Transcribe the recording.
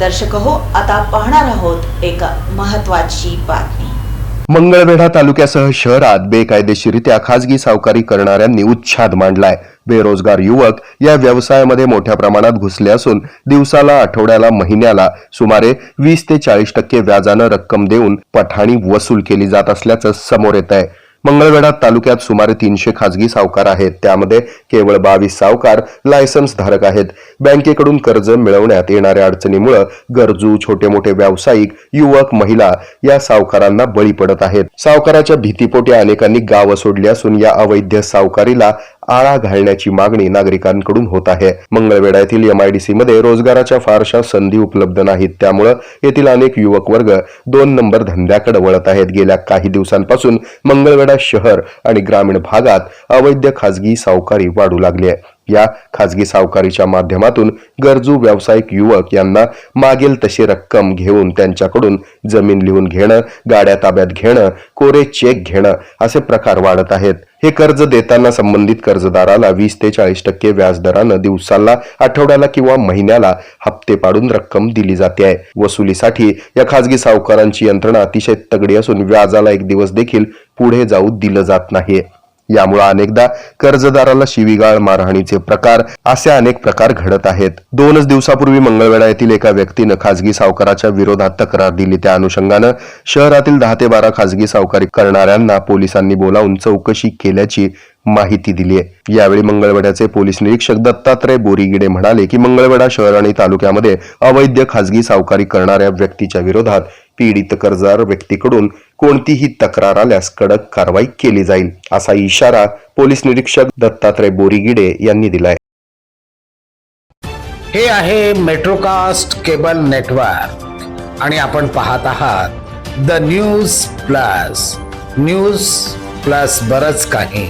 दर्शक हो आता पाहणार आहोत एक महत्वाची बातमी. मंगळवेढा तालुक्यासह शहरात बेकायदेशीरित्या खासगी सावकारी करणाऱ्यांनी उच्छाद मांडलाय. बेरोजगार युवक या व्यवसायामध्ये मोठ्या प्रमाणात घुसले असून दिवसाला आठवड्याला महिन्याला सुमारे वीस ते चाळीस टक्के व्याजानं रक्कम देऊन पठाणी वसूल केली जात असल्याचं समोर येत आहे मंगळवेढा तालुक्यात सुमारे तीनशे खासगी सावकार आहेत. त्यामध्ये केवळ बावीस सावकार लायसन्स धारक आहेत. बँकेकडून कर्ज मिळवण्यात येणाऱ्या अडचणीमुळे गरजू छोटे मोठे व्यावसायिक युवक महिला या सावकारांना बळी पडत आहेत. सावकाराच्या भीतीपोटी अनेकांनी गावं सोडली असून या अवैध सावकारीला आळा घालण्याची मागणी नागरिकांकडून होत आहे. मंगळवेढा येथील एमआयडीसी मध्ये रोजगाराच्या फारशा संधी उपलब्ध नाहीत. त्यामुळं येथील अनेक युवक वर्ग दोन नंबर धंद्याकडे वळत आहेत. गेल्या काही दिवसांपासून मंगळवेढा शहर आणि ग्रामीण भागात अवैध खासगी सावकारी वाढू लागली आहे. या खासगी सावकारीच्या माध्यमातून गरजू व्यावसायिक युवक यांना मागेल तशी रक्कम घेऊन त्यांच्याकडून जमीन लिहून घेणं गाड्या ताब्यात घेणं कोरे चेक घेणं असे प्रकार वाढत आहेत. हे कर्ज देताना संबंधित कर्जदाराला वीस ते चाळीस टक्के व्याजदरानं दिवसाला आठवड्याला किंवा महिन्याला हप्ते पाडून रक्कम दिली जाते आहे. वसुलीसाठी या खासगी सावकारांची यंत्रणा अतिशय तगडी असून व्याजाला एक दिवस देखील पुढे जाऊ दिलं जात नाही यामुळे अनेकदा कर्जदाराला शिवीगाळ मारहाणीचे प्रकार असे अनेक प्रकार घडत आहेत. दोनच दिवसापूर्वी मंगळवेढा येथील एका व्यक्तीनं खासगी सावकाराच्या विरोधात तक्रार दिली. त्या अनुषंगानं शहरातील दहा ते बारा खासगी सावकारी करणाऱ्यांना पोलिसांनी बोलावून चौकशी केल्याची माहिती दिली आहे. यावेळी मंगळवेढ्याचे पोलीस निरीक्षक दत्तात्रय बोरीगिडे म्हणाले की मंगळवेढा शहर आणि तालुक्यामध्ये अवैध खासगी सावकारी करणाऱ्या व्यक्तीच्या विरोधात पीडित कर्जदार व्यक्तीकडून कोणतीही तक्रार आल्यास कडक कारवाई केली जाईल असा इशारा पोलीस निरीक्षक दत्तात्रय बोरीगिडे यांनी दिलाय. हे आहे मेट्रोकास्ट केबल नेटवर्क आणि आपण पाहत आहात the news plus. News plus बरच काही.